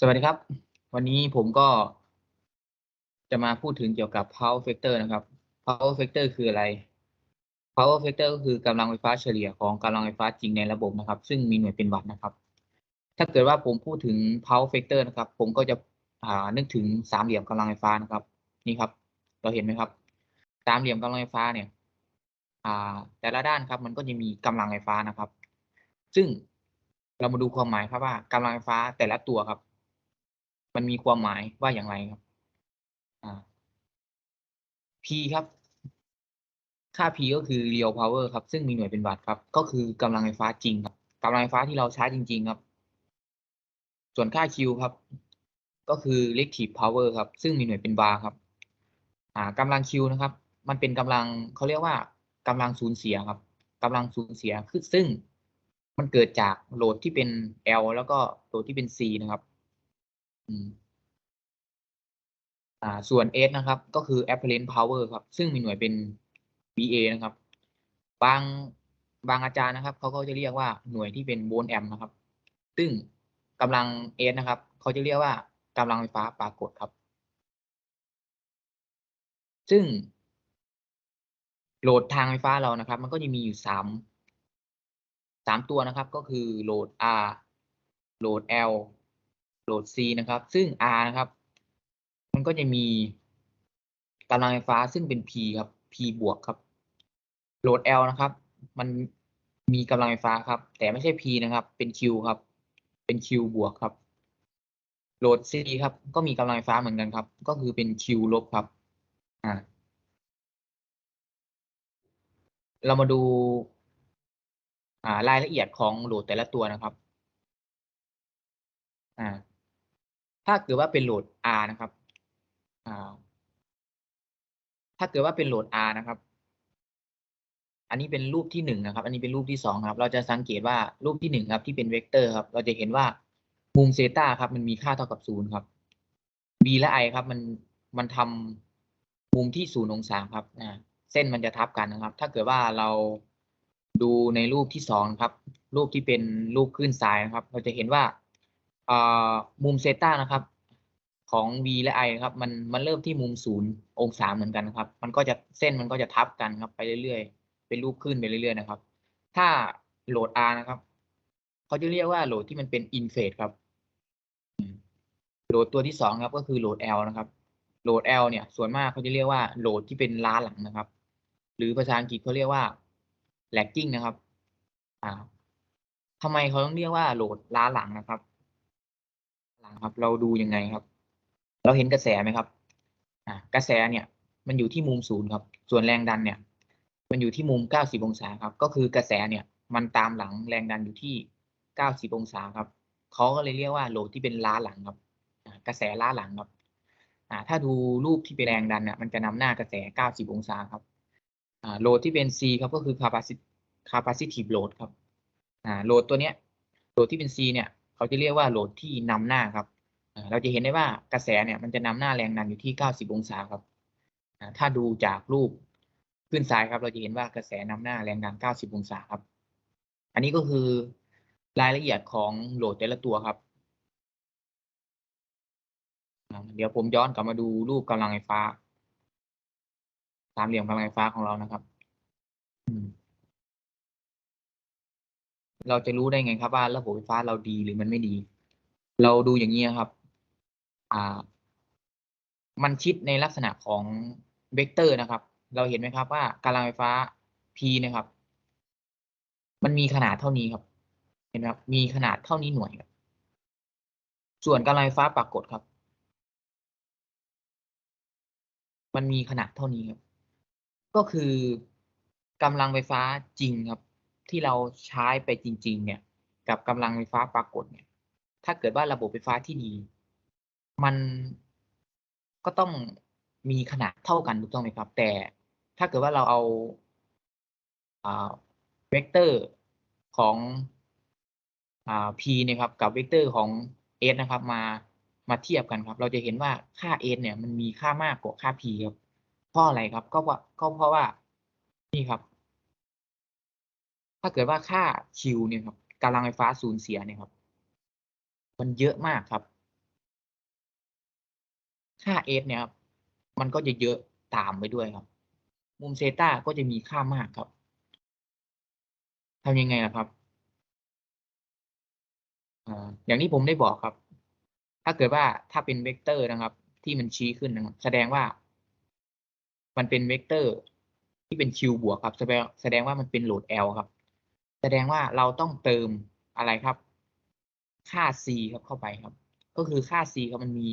สวัสดีครับ วันนี้ผมก็จะมาพูดถึงเกี่ยวกับ power factor นะครับ power factor คืออะไร power factor ก็คือกำลังไฟฟ้าเฉลี่ยของกำลังไฟฟ้าจริงในระบบนะครับ ซึ่งมีหน่วยเป็นวัตต์นะครับ ถ้าเกิดว่าผมพูดถึง power factor นะครับ ผมก็จะนึกถึงสามเหลี่ยมกำลังไฟฟ้านะครับ นี่ครับ เราเห็นไหมครับ สามเหลี่ยมกำลังไฟฟ้าเนี่ยแต่ละด้านครับ มันก็จะมีกำลังไฟฟ้านะครับ ซึ่งเรามาดูความหมายครับว่า กำลังไฟฟ้าแต่ละตัวครับ มันมีความหมายว่าอย่างไรครับอ P ครับ ค่า P ก็คือ real power ครับ ซึ่งมีหน่วยเป็นวัตต์ครับ ก็คือกำลังไฟฟ้าจริงครับกำลังไฟฟ้าที่เราใช้จริง ๆ ครับ ส่วนค่า Q ครับ ก็คือ reactive power ครับ ซึ่งมีหน่วยเป็นบาร์ครับอ่ากำลัง Q นะครับ มันเป็นกำลังเขาเรียกว่ากำลังสูญเสียครับกำลังสูญเสียคือซึ่งมันเกิดจากโหลดที่เป็น L แล้วก็โหลดที่เป็น C นะครับ อ่าส่วน S นะครับ ก็คือ apparent power ครับ ซึ่งมีหน่วยเป็น VA นะครับ บางบางอาจารย์นะครับเขาก็จะเรียกว่าหน่วยที่เป็นโวลต์แอมป์นะครับ ซึ่งกำลัง S นะครับเขาจะเรียกว่ากำลังไฟฟ้าปรากฏครับ ซึ่งโหลดทางไฟฟ้าเรานะครับ มันก็จะมีอยู่สามสามตัวนะครับ ก็คือโหลด R โหลด L โหลด C นะครับ ซึ่ง R นะครับ มันก็จะมีกำลังไฟฟ้าซึ่งเป็น P ครับ P บวกครับ โหลด L นะครับ มันมีกำลังไฟฟ้าครับ แต่ไม่ใช่ P นะครับ เป็น Q ครับ เป็น Q บวกครับ โหลด C ครับ ก็มีกำลังไฟฟ้าเหมือนกันครับ ก็คือเป็น Q ลบครับ อ่า เรามาดูอ่ารายละเอียดของโหลดแต่ละตัวนะครับ อ่า ถ้าเกิดว่าเป็นโหลด R นะครับถ้าเกิดว่าเป็นโหลด R นะครับ อันนี้เป็นรูปที่หนึ่งนะครับ อันนี้เป็นรูปที่สองครับ เราจะสังเกตว่ารูปที่หนึ่งครับ ที่เป็นเวกเตอร์ครับ เราจะเห็นว่ามุมเซต้าครับ มันมีค่าเท่ากับศูนย์ครับ B และ I ครับ มันมันทำมุมที่ศูนย์องศาครับอ่าเส้นมันจะทับกันนะครับ ถ้าเกิดว่าเราดูในรูปที่สองครับ รูปที่เป็นรูปคลื่นทรายนะครับ เราจะเห็นว่า มุมเซต้านะครับของ V และ I ครับมันมันเริ่มที่มุมศูนย์องศาเหมือนกันครับ มันก็จะเส้นมันก็จะทับกันครับไปเรื่อยๆ เป็นรูปขึ้นไปเรื่อยๆนะครับ ถ้าโหลด R นะครับเขาจะเรียกว่าโหลดที่มันเป็น in phase ครับโหลดตัวที่สองครับก็คือโหลด L นะครับโหลด L เนี่ย ส่วนมากเขาจะเรียกว่าโหลดที่เป็นล้าหลังนะครับ หรือภาษาอังกฤษเขาเรียกว่า lagging นะครับ อ่าทำไมเขาต้องเรียกว่าโหลดล้าหลังนะครับ ครับ เราดูยังไงครับ เราเห็นกระแสไหมครับอ่ากระแสเนี่ยมันอยู่ที่มุมศูนย์ครับ ส่วนแรงดันเนี่ย มันอยู่ที่มุม 90 องศาครับ ก็คือกระแสเนี่ย มันตามหลังแรงดันอยู่ที่ 90 องศาครับเขาก็เลยเรียกว่าโหลดที่เป็นล้าหลังครับกระแสล้าหลังครับถ้าดูรูปที่เป็นแรงดันเนี่ยมันจะนำหน้ากระแส 90 องศาครับโหลดที่เป็น C ครับก็คือ capacitive capacitive load ครับโหลดตัวเนี้ยโหลดที่เป็น C เนี่ย เขาจะเรียกว่าโหลดที่นำหน้าครับ เราจะเห็นได้ว่ากระแสเนี่ยมันจะนำหน้าแรงดันอยู่ที่ 90 องศาครับถ้าดูจากรูปขึ้นซ้ายครับ เราจะเห็นว่ากระแสนำหน้าแรงดัน 90 องศาครับ อันนี้ก็คือรายละเอียดของโหลดแต่ละตัวครับ เดี๋ยวผมย้อนกลับมาดูรูปกำลังไฟฟ้า สามเหลี่ยมกำลังไฟฟ้าของเรานะครับอืม เราจะรู้ได้ไงครับว่าระบบไฟฟ้าเราดีหรือมันไม่ดี เราดูอย่างนี้ครับ อ่า มันชิดในลักษณะของเวกเตอร์นะครับ เราเห็นไหมครับว่ากำลังไฟฟ้า P นะครับ มันมีขนาดเท่านี้ครับ เห็นไหมครับ มีขนาดเท่านี้หน่วยครับ ส่วนกำลังไฟฟ้าปรากฏครับ มันมีขนาดเท่านี้ครับ ก็คือกำลังไฟฟ้าจริงครับ ที่เราใช้ไปจริง ๆ เนี่ย กับกำลังไฟฟ้าปรากฏเนี่ย ถ้าเกิดว่าระบบไฟฟ้าที่ดี มันก็ต้องมีขนาดเท่ากันถูกต้องไหมครับ แต่ถ้าเกิดว่าเราเอาอ่าเวกเตอร์ของอ่า p เนี่ยครับกับเวกเตอร์ของ s นะครับ มามาเทียบกันครับ เราจะเห็นว่าค่า s เนี่ย มันมีค่ามากกว่าค่า p ครับเพราะอะไรครับ ก็เพราะก็เพราะว่านี่ครับ ถ้าเกิดว่าค่า q เนี่ยครับกำลังไฟฟ้าสูญเสียเนี่ยครับ มันเยอะมากครับ ค่า f เนี่ยครับมันก็จะเยอะตามไปด้วยครับ มุมเซต้าก็จะมีค่ามากครับทำยังไงล่ะครับอ่าอย่างที่ผมได้บอกครับ ถ้าเกิดว่าถ้าเป็นเวกเตอร์นะครับ ที่มันชี้ขึ้นนะครับ แสดงว่า มันเป็นเวกเตอร์ที่เป็น q บวกครับ แสดงว่ามันเป็นโหลด l ครับ แสดงว่าเราต้องเติมอะไรครับ ค่า c ครับเข้าไปครับ ก็คือค่า c ครับมันมี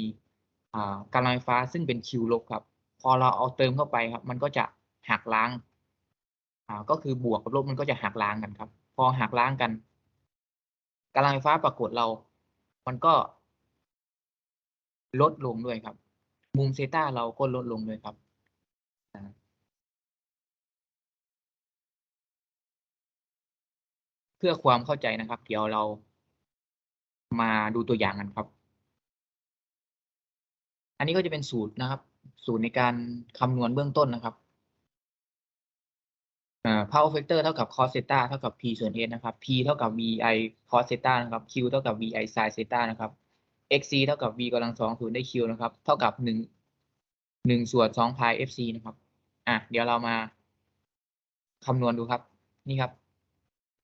อ่ากำลังไฟฟ้าซึ่งเป็น q ลบครับ พอเราเอาเติมเข้าไปครับ มันก็จะหักล้างก็คือบวกกับลบมันก็จะหักล้างกันครับ พอหักล้างกันกำลังไฟฟ้าปรากฏเรา มันก็ ลดลงด้วยครับ มุมเซต้าเราก็ลดลงด้วยครับ เพื่อความเข้าใจนะครับ เดี๋ยวเรามาดูตัวอย่างกันครับ อันนี้ก็จะเป็นสูตรนะครับ สูตรในการคำนวณเบื้องต้นนะครับ power factor เท่ากับ cos theta เท่ากับ p ส่วน s นะครับ p เท่ากับ vi cos theta นะครับ q เท่ากับ vi sin theta นะครับ xc เท่ากับ v กำลังสองศูนย์ได้ q นะครับ เท่ากับหนึ่งหนึ่งส่วนสองพาย fc นะครับ อะ เดี๋ยวเรามาคำนวณดูครับ นี่ครับ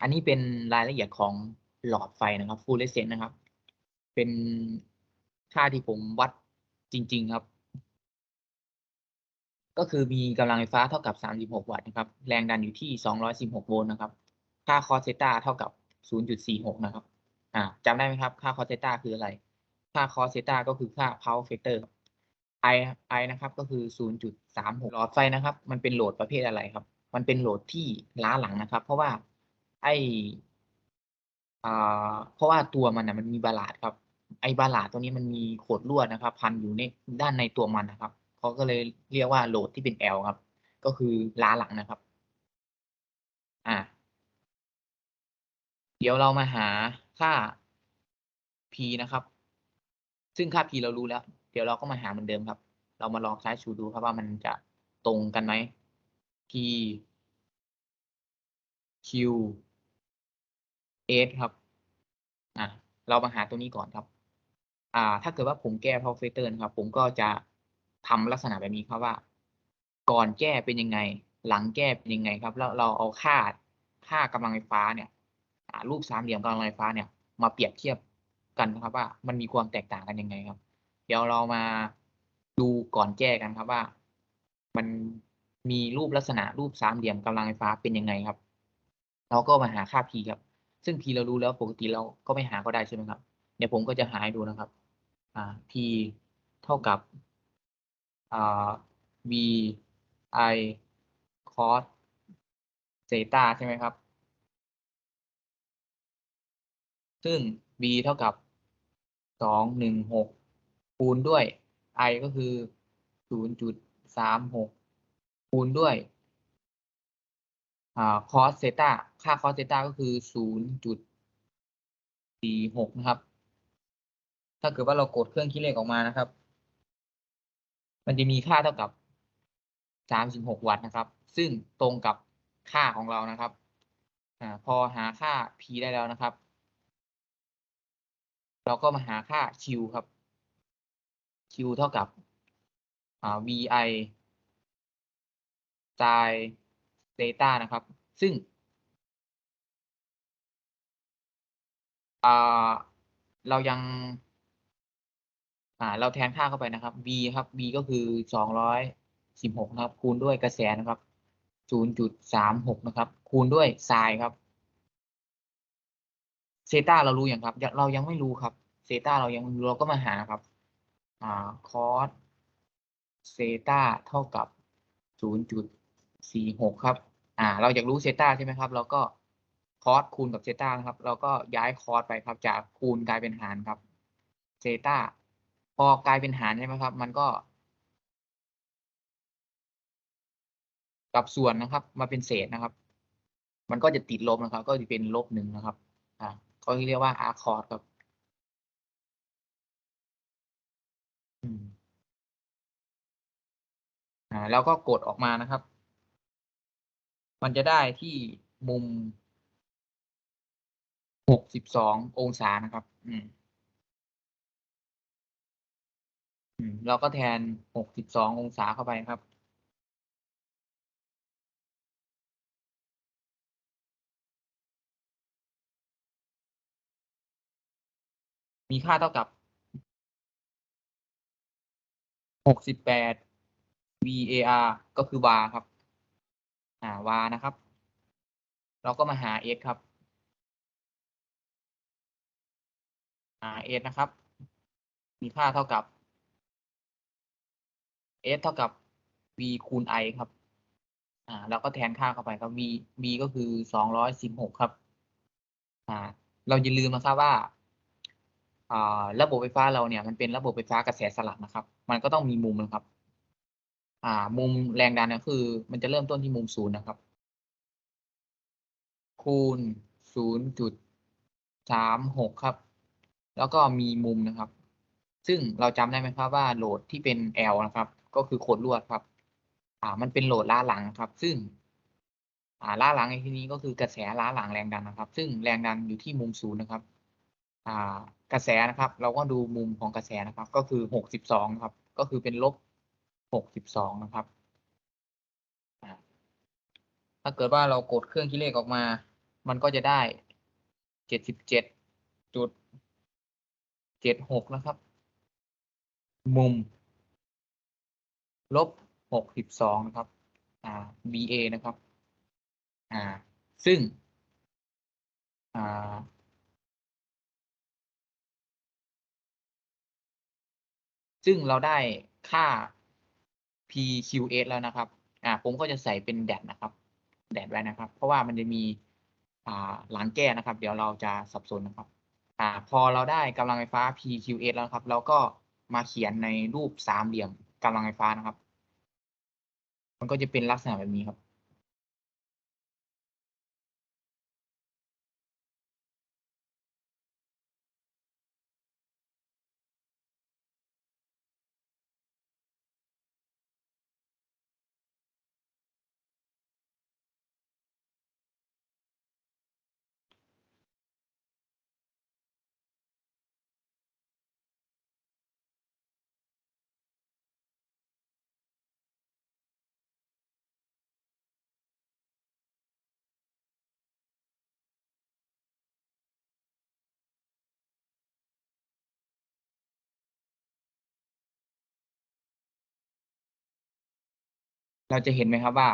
อันนี้เป็นรายละเอียดของหลอดไฟนะครับ fluorescent นะครับ เป็นค่าที่ผมวัดจริง ๆ ครับ ก็คือมีกำลังไฟฟ้าเท่ากับ 36 วัตต์นะครับ แรงดันอยู่ที่ 216 โวลต์นะครับ ค่าคอสเซตาเท่ากับ 0.46 นะครับ อ่าจำได้ไหมครับ ค่าคอสเซตาคืออะไร ค่าคอสเซตาก็คือค่า power factor I I นะครับ ก็คือ 0.36 หลอดไฟนะครับ มันเป็นโหลดประเภทอะไรครับ มันเป็นโหลดที่ล้าหลังนะครับ เพราะว่า ไออ่าเพราะว่าตัวมันนะมันมีบาลาดครับ ไอบาลาดตัวนี้มันมีโขดลวดนะครับ พันอยู่ในด้านในตัวมันนะครับเขาก็เลยเรียกว่าโหลดที่เป็น L ครับ ก็คือล้าหลังนะครับ อ่า เดี๋ยวเรามาหาค่า P นะครับ ซึ่งค่า P เรารู้แล้ว เดี๋ยวเราก็มาหาเหมือนเดิมครับ เรามาลองใช้ชูดูครับว่ามันจะตรงกันไหม P Q S ครับ อะ เรามาหาตัวนี้ก่อนครับ อ่า ถ้าเกิดว่าผมแก้ power factor นะครับ ผมก็จะทำลักษณะแบบนี้ครับว่า ก่อนแก้เป็นยังไง หลังแก้เป็นยังไงครับ แล้วเราเอาค่าค่ากำลังไฟฟ้าเนี่ยรูปสามเหลี่ยมกำลังไฟฟ้าเนี่ย มาเปรียบเทียบกันนะครับ ว่ามันมีความแตกต่างกันยังไงครับ เดี๋ยวเรามาดูก่อนแก้กันครับว่า มันมีรูปลักษณะรูปสามเหลี่ยมกำลังไฟฟ้าเป็นยังไงครับ เราก็มาหาค่า p ครับ ซึ่ง p เรารู้แล้วปกติเราก็ไม่หาก็ได้ใช่ไหมครับเดี๋ยวผมก็จะหาให้ดูนะครับอ่า p เท่ากับอ่า v i cos เซตาใช่ไหมครับ ซึ่ง v เท่ากับสองหนึ่งหกคูณด้วย i ก็คือศูนย์จุดสามหกคูณด้วย อ่า cos เซต้าค่า cos เซต้าก็คือศูนย์จุดสี่หกนะครับ ถ้าเกิดว่าเรากดเครื่องคิดเลขออกมานะครับ มันจะมีค่าเท่ากับสามสิบหกวัตต์นะครับ ซึ่งตรงกับค่าของเรานะครับอ่าพอหาค่า p ได้แล้วนะครับ เราก็มาหาค่า q ครับ q เท่ากับ vi sin theta นะครับ ซึ่งเรายังเราแทนค่าเข้าไปนะครับ v ครับ v ก็คือสองร้อยสิบหกนะครับ คูณด้วยกระแสนะครับศูนย์จุดสามหกนะครับ คูณด้วยไซน์ครับเซตาเรารู้อย่างครับ เรายังไม่รู้ครับเซตาเรายังเราก็มาหาครับ อ่าคอสเซตาเท่ากับศูนย์จุด สี่หกครับ อ่า เราอยากรู้เซต้าใช่ไหมครับ เราก็คอสคูณกับเซต้านะครับ เราก็ย้ายคอสไปครับ จากคูณกลายเป็นหารครับเซต้าพอกลายเป็นหารใช่ไหมครับ มันก็ กับส่วนนะครับ มาเป็นเศษนะครับ มันก็จะติดลบนะครับ ก็จะเป็นลบหนึ่งนะครับ อ่าเขาเรียกว่าอาร์คอร์ดครับอ่าแล้วก็กดออกมานะครับ มันจะได้ที่มุมหกสิบสององศานะครับอืมอืมเราก็แทนหกสิบสององศาเข้าไปครับ มีค่าเท่ากับหกสิบแปด VAR ก็คือ var ครับ อ่า var นะครับ เราก็มาหา s ครับหา s นะครับ มีค่าเท่ากับ s เท่ากับ v คูณ i ครับ อ่าเราก็แทนค่าเข้าไปครับ v v ก็คือสองร้อยสิบหกครับ อ่า เราอย่าลืมนะครับว่าอ่าระบบไฟฟ้าเราเนี่ยมันเป็นระบบไฟฟ้ากระแสสลับนะครับ มันก็ต้องมีมุมนะครับ อ่า มุมแรงดันนี่ยคือ มันจะเริ่มต้นที่มุมศูนย์นะครับ คูณศูนย์จุดสามหกครับ แล้วก็มีมุมนะครับ ซึ่งเราจำได้ไหมครับว่าโหลดที่เป็น L นะครับ ก็คือโคดลวดครับ อ่า มันเป็นโหลดล้าหลังครับ ซึ่ง อ่าล้าหลังในที่นี้ก็คือกระแสล้าหลังแรงดันนะครับ ซึ่งแรงดันอยู่ที่มุมศูนย์นะครับ อ่ากระแสนะครับ เราก็ดูมุมของกระแสนะครับ ก็คือหกสิบสองครับ ก็คือเป็นลบ หกสิบสองนะครับ ถ้าเกิดว่าเรากดเครื่องคิดเลขออกมา มันก็จะได้เจ็ดสิบเจ็ดจุดเจ็ดหกนะครับ มุม ลบหกสิบสองนะครับ อ่า BA นะครับ อ่า ซึ่ง อ่าซึ่งเราได้ค่า PQS แล้วนะครับ อ่า ผมก็จะใส่เป็นแดดนะครับ แดดไว้นะครับ เพราะว่ามันจะมี อ่า หลังแก้นะครับ เดี๋ยวเราจะสับสนนะครับ อ่า พอเราได้กำลังไฟฟ้า PQS แล้วครับ เราก็มาเขียนในรูปสามเหลี่ยมกำลังไฟฟ้านะครับ มันก็จะเป็นลักษณะแบบนี้ครับ เราจะเห็นไหมครับว่า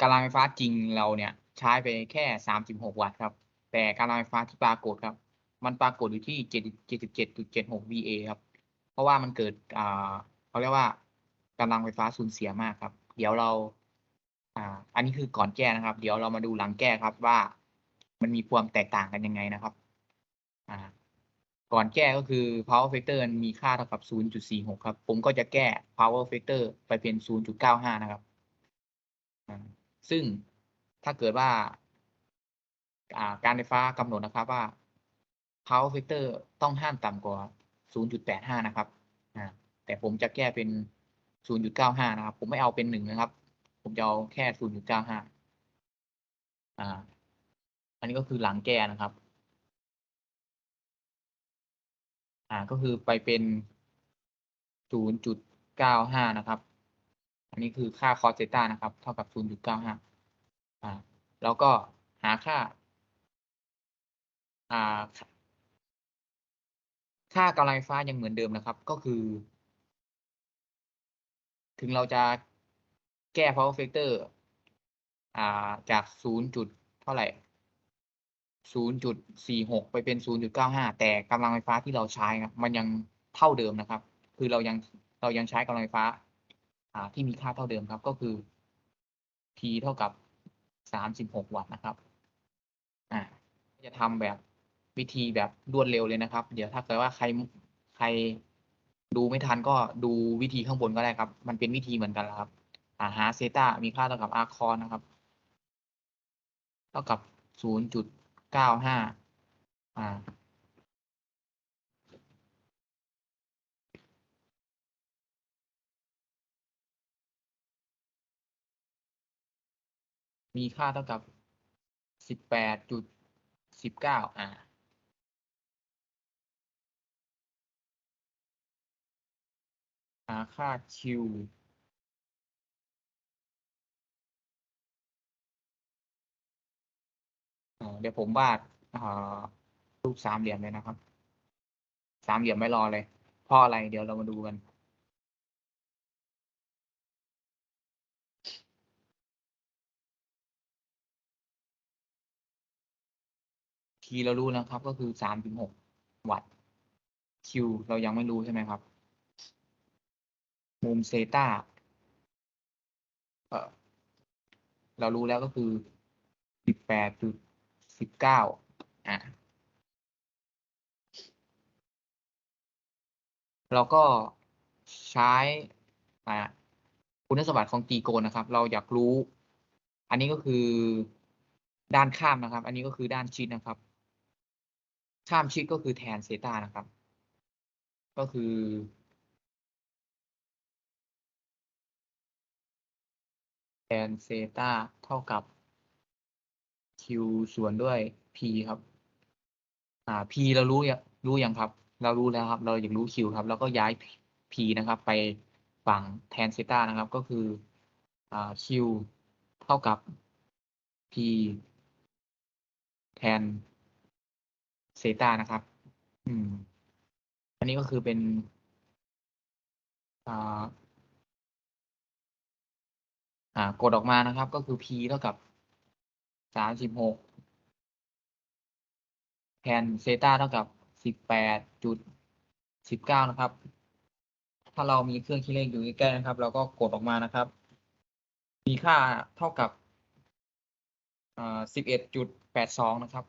กำลังไฟฟ้าจริงเราเนี่ยใช้ไปแค่สามสิบหกวัตต์ครับ แต่กำลังไฟฟ้าที่ปรากฏครับ มันปรากฏอยู่ที่เจ็ดเจ็ดสิบเจ็ดจุดเจ็ดหก VA ครับ เพราะว่ามันเกิดอ่าเขาเรียกว่ากำลังไฟฟ้าสูญเสียมากครับ เดี๋ยวเราอ่าอันนี้คือก่อนแก้นะครับ เดี๋ยวเรามาดูหลังแก้ครับว่า มันมีความแตกต่างกันยังไงนะครับอ่า ก่อนแก้ก็คือ power factor มีค่าเท่ากับ 0.46 ครับ ผมก็จะแก้ power factor ไปเป็น 0.95 นะครับ ซึ่งถ้าเกิดว่า การไฟฟ้ากำหนดนะครับว่า power factor ต้องห้ามต่ำกว่า 0.85 นะครับ แต่ผมจะแก้เป็น 0.95 นะครับ ผมไม่เอาเป็น 1 นะครับ ผมจะเอาแค่ 0.95 อ่า อันนี้ก็คือหลังแก้นะครับ อ่าก็คือไปเป็น0.95นะครับ อันนี้คือค่า cos เซต้านะครับ เท่ากับ0.95อ่าแล้วก็หาค่า อ่า ค่ากำลังไฟฟ้ายังเหมือนเดิมนะครับ ก็คือ ถึงเราจะแก้ power factor อ่าจาก 0. จุดเท่าไหร่ 0.46 ไปเป็น 0.95 แต่กำลังไฟฟ้าที่เราใช้ครับมันยังเท่าเดิมนะครับ คือเรายังเรายังใช้กำลังไฟฟ้าอ่าที่มีค่าเท่าเดิมครับ ก็คือ T เท่ากับ 36 วัตต์นะครับอ่าจะทำแบบวิธีแบบรวดเร็วเลยนะครับ เดี๋ยวถ้าเกิดว่าใครใครดูไม่ทันก็ดูวิธีข้างบนก็ได้ครับ มันเป็นวิธีเหมือนกันแหละครับอ่าหาเซต้ามีค่าเท่ากับอาร์คอนนะครับ เท่ากับ 0. 0.95อ่ามีค่าเท่ากับ18.19อ่าหาค่า Q เดี๋ยวผมวาดรูปสามเหลี่ยมเลยนะครับ สามเหลี่ยมไม่รอเลยเพราะอะไรเดี๋ยวเรามาดูกัน T เรารู้แล้วครับก็คือสามถึงหกวัตต์ Q เรายังไม่รู้ใช่ไหมครับ มุมเซตาเออเรารู้แล้วก็คือสิบแปดจุด สิบเก้าอะเราก็ใช้อ่าคุณสมบัติของตรีโกณนะครับ เราอยากรู้ อันนี้ก็คือด้านข้ามนะครับ อันนี้ก็คือด้านชิดนะครับ ข้ามชิดก็คือแทนเซตานะครับ ก็คือ แทนเซตาเท่ากับ ส่วนด้วย p ครับอ่า p เรารู้ยรู้ยังครับ เรารู้แล้วครับ เราอยากรู้ q ครับ แล้วก็ย้าย p นะครับ ไปฝั่งแทนเซตานะครับ ก็คืออ่า q เท่ากับ p แทนเซตานะครับ อืม อันนี้ก็คือเป็นอ่าอ่ากดออกมานะครับ ก็คือ p เท่ากับ สามสิบหกแทนเซตาเท่ากับสิบแปดจุดสิบเก้านะครับ ถ้าเรามีเครื่องคิดเลขอยู่ใกล้ๆนะครับ เราก็กดออกมานะครับ มีค่าเท่ากับสิบเอ็ดจุดแปดสองนะครับ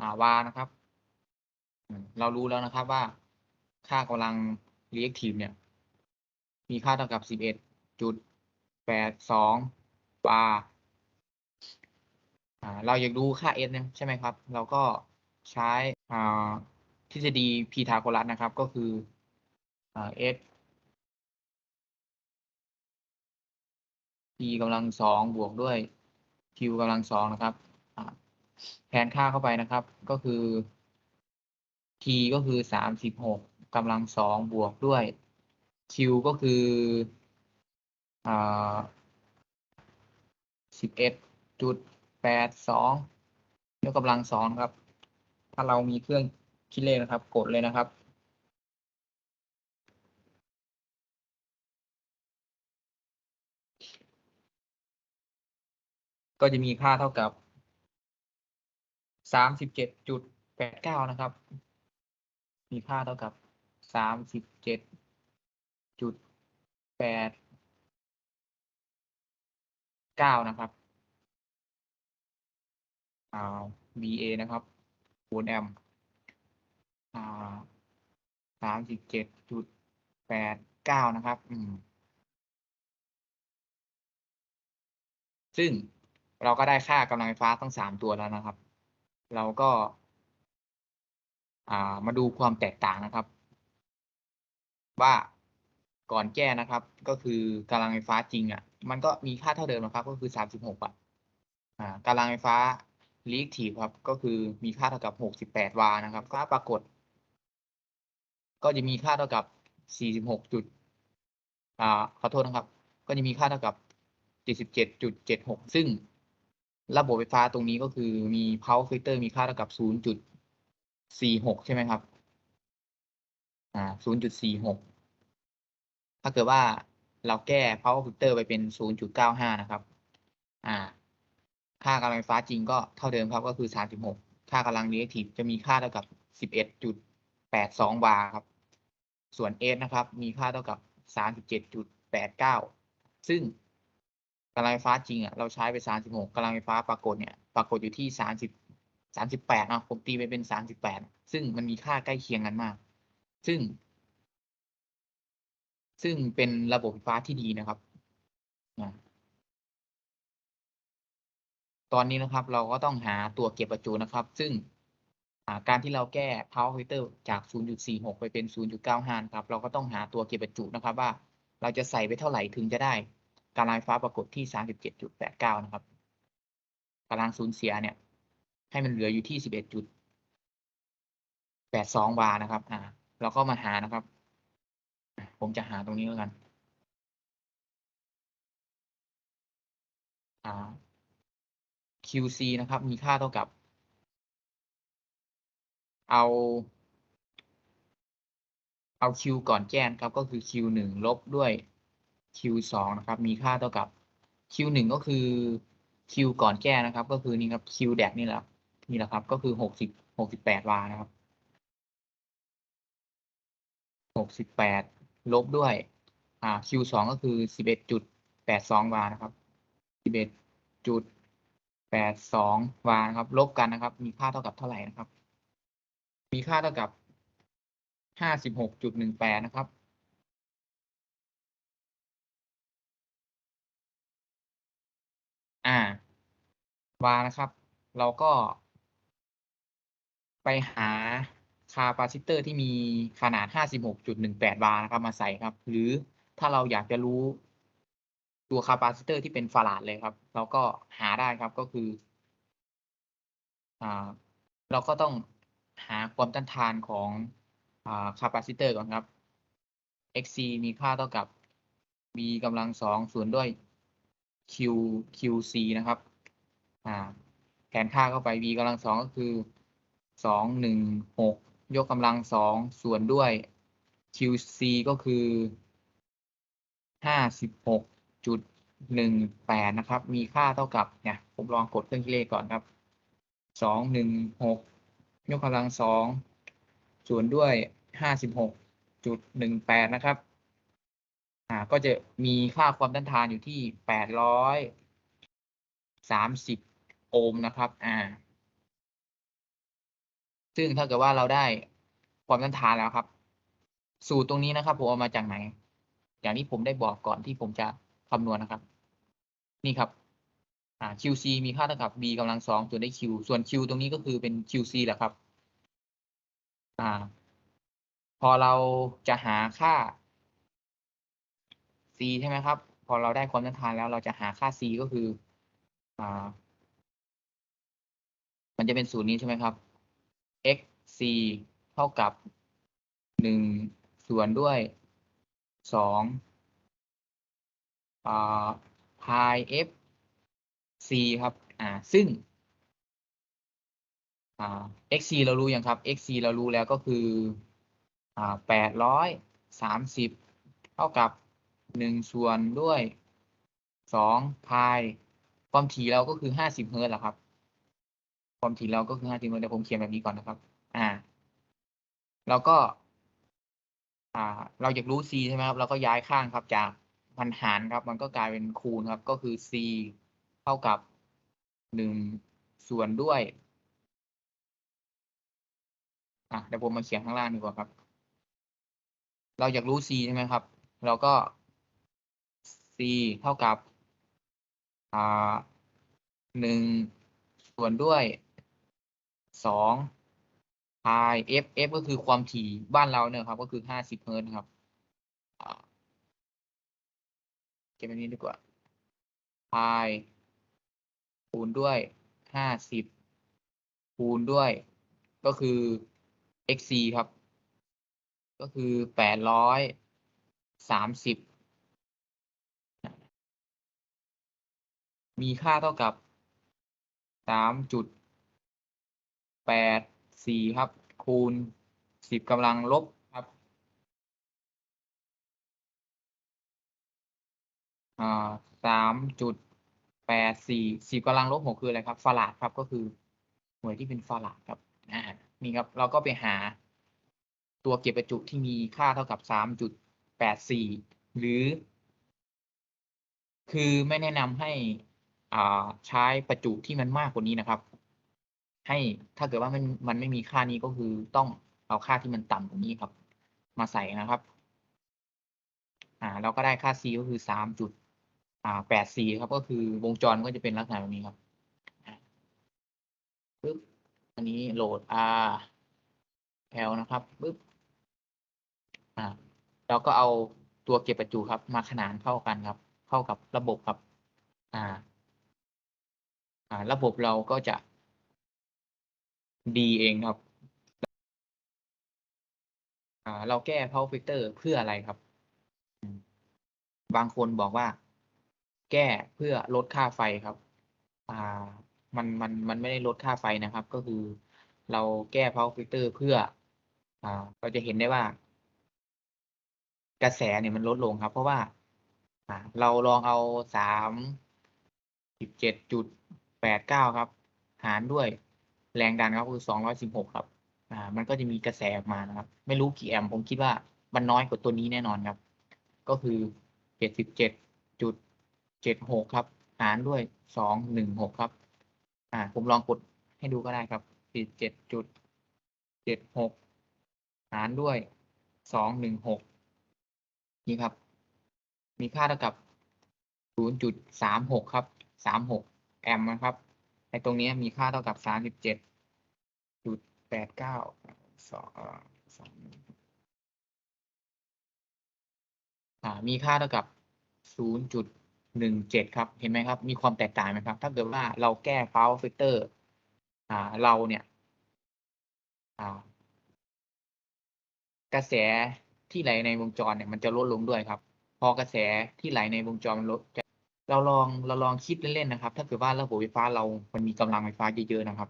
อ่าวานะครับ เรารู้แล้วนะครับว่าค่ากำลัง reactive เนี่ย มีค่าเท่ากับสิบเอ็ดจุดแปดสองบาร์เราอยากดูค่า s เนี่ยใช่ไหมครับ เราก็ใช้ทฤษฎีพีทาโกรัสนะครับ ก็คือเอ่า s p กำลังสองบวกด้วย q กำลังสองนะครับแทนค่าเข้าไปนะครับ ก็คือ t ก็คือสามสิบหก กำลังสองบวกด้วย q ก็คืออ่าสิบเอ็ดจุดแปดสองยกกำลังสองครับ ถ้าเรามีเครื่องคิดเลขนะครับ กดเลยนะครับก็จะมีค่าเท่ากับสามสิบเจ็ดจุดแปดเก้านะครับ มีค่าเท่ากับ สามสิบเจ็ดจุดแปดเก้านะครับอ่า BA นะครับคูณแอมอ่าสามสิบเจ็ดจุดแปดเก้านะครับ อืม ซึ่งเราก็ได้ค่ากำลังไฟฟ้าทั้งสามตัวแล้วนะครับ เราก็ อ่า มาดูความแตกต่างนะครับ ว่าก่อนแก้นะครับ ก็คือกำลังไฟฟ้าจริงอะ มันก็มีค่าเท่าเดิมนะครับ ก็คือสามสิบหกวัตต์อ่ากำลังไฟฟ้า reactive ครับ ก็คือมีค่าเท่ากับหกสิบแปดวานะครับค่าปรากฏ ก็จะมีค่าเท่ากับสี่สิบหกจุดอ่าขอโทษนะครับ ก็จะมีค่าเท่ากับเจ็ดสิบเจ็ดจุดเจ็ดหกซึ่งระบบไฟฟ้าตรงนี้ก็คือมี power factor มีค่าเท่ากับศูนย์จุดสี่หกใช่ไหมครับ อ่าศูนย์จุดสี่หกถ้าเกิดว่าเราแก้ power factor ไปเป็นศูนย์จุดเก้าห้านะครับ อ่า ค่ากำลังไฟฟ้าจริงก็เท่าเดิมครับก็คือสามสิบหกค่ากำลัง reactive จะมีค่าเท่ากับสิบเอ็ดจุดแปดสองบาครับ ส่วน S นะครับ มีค่าเท่ากับสามสิบเจ็ดจุดแปดเก้าซึ่งกำลังไฟฟ้าจริงอะเราใช้ไปสามสิบหกกำลังไฟฟ้าปรากฏเนี่ย ปรากฏอยู่ที่สามสิบสามสิบแปดนะผมตีไปเป็นสามสิบแปดซึ่งมันมีค่าใกล้เคียงกันมาก ซึ่ง ซึ่งเป็นระบบไฟฟ้าที่ดีนะครับ ตอนนี้นะครับเราก็ต้องหาตัวเก็บประจุนะครับ ซึ่งการที่เราแก้ power factor จาก 0.46 ไปเป็น 0.95นะครับ เราก็ต้องหาตัวเก็บประจุนะครับว่าเราจะใส่ไปเท่าไหร่ถึงจะได้กำลังไฟฟ้าปรากฏที่ 37.89 นะครับกำลังสูญเสียเนี่ย ให้มันเหลืออยู่ที่สิบเอ็ดจุดแปดสองบาร์นะครับ อ่า เราก็มาหานะครับ ผมจะหาตรงนี้แล้วกันอ่า QC นะครับ มีค่าเท่ากับ เอา เอา Q ก่อนแก้นะครับ ก็คือ Q หนึ่งลบด้วย Q สองนะครับ มีค่าเท่ากับ Q หนึ่งก็คือ Q ก่อนแก้นะครับ ก็คือนี่ครับ Q แดกนี่แหละนี่แหละครับ ก็คือหกสิบหกสิบแปดวานะครับ หกสิบแปดลบด้วย อ่า Q สองก็คือสิบเอ็ดจุดแปดสองวานะครับสิบเอ็ดจุดแปดสองวานะครับ ลบกันนะครับ มีค่าเท่ากับเท่าไหร่นะครับ มีค่าเท่ากับห้าสิบหกจุดหนึ่งแปดนะครับอ่าวานะครับ เราก็ไปหา คาปาซิเตอร์ที่มีขนาด 56.18วานะครับ มาใส่ครับ หรือถ้าเราอยากจะรู้ตัวคาปาซิเตอร์ที่เป็นฟาราดเลยครับ เราก็หาได้ครับก็คืออ่าเราก็ต้องหาความต้านทานของอ่าคาปาซิเตอร์ก่อนครับ xc มีค่าเท่ากับ v กำลังสองส่วนด้วย q qc นะครับอ่าแทนค่าเข้าไป v กำลังสองก็คือสองหนึ่งหก ยกกำลังสองส่วนด้วย qc ก็คือห้าสิบหกจุดหนึ่งแปดนะครับ มีค่าเท่ากับเนี่ยผมลองกดเครื่องคิดเลขก่อนครับสองหนึ่งหกยกกำลังสองส่วนด้วยห้าสิบหกจุดหนึ่งแปดนะครับ อ่า ก็จะมีค่าความต้านทานอยู่ที่แปดร้อยสามสิบโอห์มนะครับ อ่า ซึ่งถ้าเกิดว่าเราได้ความต้านทานแล้วครับ สูตรตรงนี้นะครับ ผมเอามาจากไหน อย่างที่ผมได้บอกก่อนที่ผมจะคำนวณนะครับ นี่ครับอ่า QC มีค่าเท่ากับ B กำลังสองส่วนได้ Q ส่วน Q ตรงนี้ก็คือเป็น QC แหละครับ อ่า พอเราจะหาค่า C ใช่ไหมครับ พอเราได้ความต้านทานแล้วเราจะหาค่า C ก็คือ อ่า มันจะเป็นสูตรนี้ใช่ไหมครับ xc เท่ากับหนึ่งส่วนด้วยสองอ่า pi f c ครับ อ่า ซึ่ง อ่า xc เรารู้ยังครับ xc เรารู้แล้วก็คือ อ่าแปดร้อยสามสิบเท่ากับหนึ่งส่วนด้วยสองพายความถี่เราก็คือห้าสิบเฮิร์ตซ์แหละครับ ความถี่เราก็คือห้าสิบเฮิร์ตซ์เดี๋ยวผมเขียนแบบนี้ก่อนนะครับ อ่า แล้วก็ อ่า เราอยากรู้ c ใช่ไหมครับ เราก็ย้ายข้างครับ จากมันหารครับ มันก็กลายเป็นคูณครับ ก็คือ c เท่ากับหนึ่งส่วนด้วย อะเดี๋ยวผมมาเขียนข้างล่างดีกว่าครับ เราอยากรู้ c ใช่ไหมครับ เราก็ c เท่ากับ อ่าหนึ่งส่วนด้วย สองพาย f f ก็คือความถี่บ้านเราเนี่ยครับ ก็คือห้าสิบเฮิร์ตครับเก็บแบบนี้ดีกว่าพายคูณด้วยห้าสิบคูณด้วย ก็คือ xc ครับ ก็คือแปดร้อยสามสิบมีค่าเท่ากับสามจุด แปดสี่ครับ คูณสิบกำลังลบครับอ่าสามจุดแปดสี่สิบกำลังลบหกคืออะไรครับฟาราดครับก็คือหน่วยที่เป็นฟาราดครับอ่านี่ครับเราก็ไปหาตัวเก็บประจุที่มีค่าเท่ากับสามจุดแปดสี่หรือ คือไม่แนะนำให้อ่าใช้ประจุที่มันมากกว่านี้นะครับ ให้ถ้าเกิดว่ามันมันไม่มีค่านี้ก็คือต้องเอาค่าที่มันต่ำกว่านี้ครับ มาใส่นะครับอ่าเราก็ได้ค่า C ก็คือสามจุดอ่าแปดสี่ครับก็คือวงจรก็จะเป็นลักษณะแบบนี้ครับปึ๊บอันนี้โหลด R L นะครับปึ๊บอ่าเราก็เอาตัวเก็บประจุครับ มาขนานเข้ากันครับ เข้ากับระบบครับ อ่า อ่า ระบบเราก็จะ ดีเองครับเราแก้ power factor เพื่ออะไรครับ บางคนบอกว่า แก้เพื่อลดค่าไฟครับ อ่า มันมันมันไม่ได้ลดค่าไฟนะครับ ก็คือเราแก้ power factor เพื่อ อ่า เราจะเห็นได้ว่า กระแสเนี่ยมันลดลงครับ เพราะว่า อ่า เราลองเอาสามสิบเจ็ดจุดแปดเก้าครับ หารด้วย แรงดันครับคือสองร้อยสิบหกครับ อ่า มันก็จะมีกระแสออกมานะครับ ไม่รู้กี่แอมป์ผมคิดว่ามันน้อยกว่าตัวนี้แน่นอนครับ ก็คือเจ็ดสิบเจ็ดจุดเจ็ดหกครับ หารด้วยสองหนึ่งหกครับ อ่า ผมลองกดให้ดูก็ได้ครับสี่เจ็ดจุดเจ็ดหกหารด้วยสองหนึ่งหกนี่ครับ มีค่าเท่ากับศูนย์จุดสามหกครับสามหกแอมป์นะครับ ในตรงนี้มีค่าเท่ากับสามสิบเจ็ดจุดแปดเก้าสองสองมีค่าเท่ากับศูนย์จุดหนึ่งเจ็ดครับ เห็นไหมครับ มีความแตกต่างไหมครับ ถ้าเกิดว่าเราแก้ power factor อ่าเราเนี่ยอ่ากระแสที่ไหลในวงจรเนี่ยมันจะลดลงด้วยครับ พอกระแสที่ไหลในวงจรมันลดจะ เราลองเราลองคิดเล่นๆนะครับ ถ้าเกิดว่าระบบไฟฟ้าเรา มันมีกำลังไฟฟ้าเยอะๆนะครับ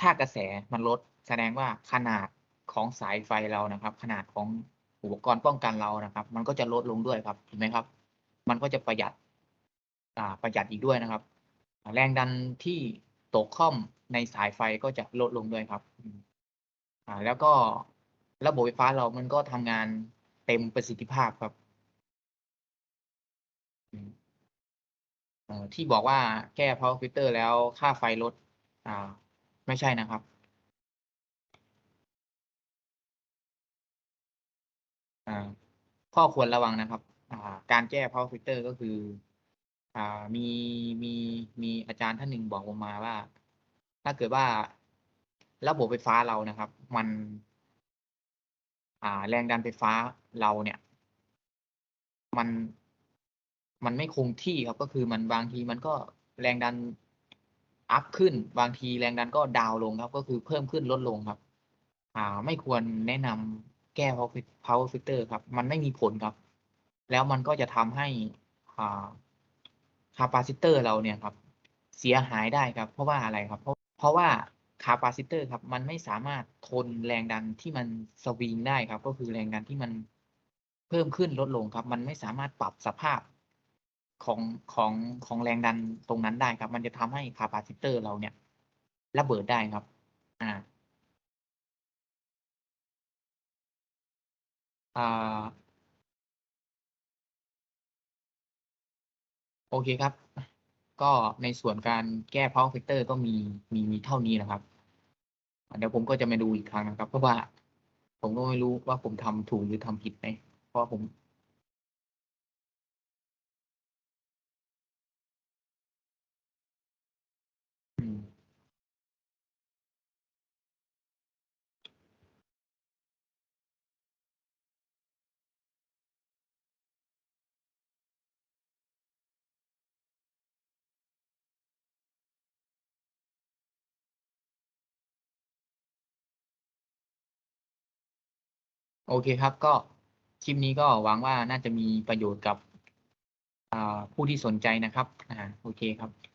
ถ้ากระแสมันลดแสดงว่าขนาดของสายไฟเรานะครับ ขนาดของอุปกรณ์ป้องกันเรานะครับ มันก็จะลดลงด้วยครับเห็นไหมครับ มันก็จะประหยัดประหยัดอีกด้วยนะครับ แรงดันที่ตกค่อมในสายไฟก็จะลดลงด้วยครับแล้วก็ระบบไฟฟ้าเรามันก็ทำงานเต็มประสิทธิภาพครับ ที่บอกว่าแก้ power filter แล้วค่าไฟลดอ่าไม่ใช่นะครับอ่าข้อควรระวังนะครับ การแก้ power filter ก็คืออมีมีมีอาจารย์ท่านหนึ่งบอกผมมาว่า ถ้าเกิดว่าระบบไฟฟ้าเรานะครับ มันแรงดันไฟฟ้าเราเนี่ย มัน มันไม่คงที่ครับก็คือมันบางทีมันก็แรงดันอัพขึ้น บางทีแรงดันก็ดาวลงครับ ก็คือเพิ่มขึ้นลดลงครับ อ่า ไม่ควรแนะนำแก้ power fi- power filter ครับ มันไม่มีผลครับ แล้วมันก็จะทำให้อ่าคาปาซิเตอร์เราเนี่ยครับ เสียหายได้ครับ เพราะว่าอะไรครับ เพราะเพราะว่าคาปาซิเตอร์ครับ มันไม่สามารถทนแรงดันที่มันสวิงได้ครับ ก็คือแรงดันที่มันเพิ่มขึ้นลดลงครับ มันไม่สามารถปรับสภาพ ของของของแรงดันตรงนั้นได้ครับ มันจะทำให้คาปาซิเตอร์เราเนี่ย ระเบิดได้ครับ อ่าอ่าโอเคครับ ก็ในส่วนการแก้ power factor ก็มีมีมีเท่านี้นะครับ เดี๋ยวผมก็จะมาดูอีกครั้งนะครับ เพราะว่าผมก็ไม่รู้ว่าผมทำถูกหรือทำผิดไหมเพราะผม โอเคครับก็คลิปนี้ก็หวังว่าน่าจะมีประโยชน์กับผู้ที่สนใจนะครับอ่าโอเคครับ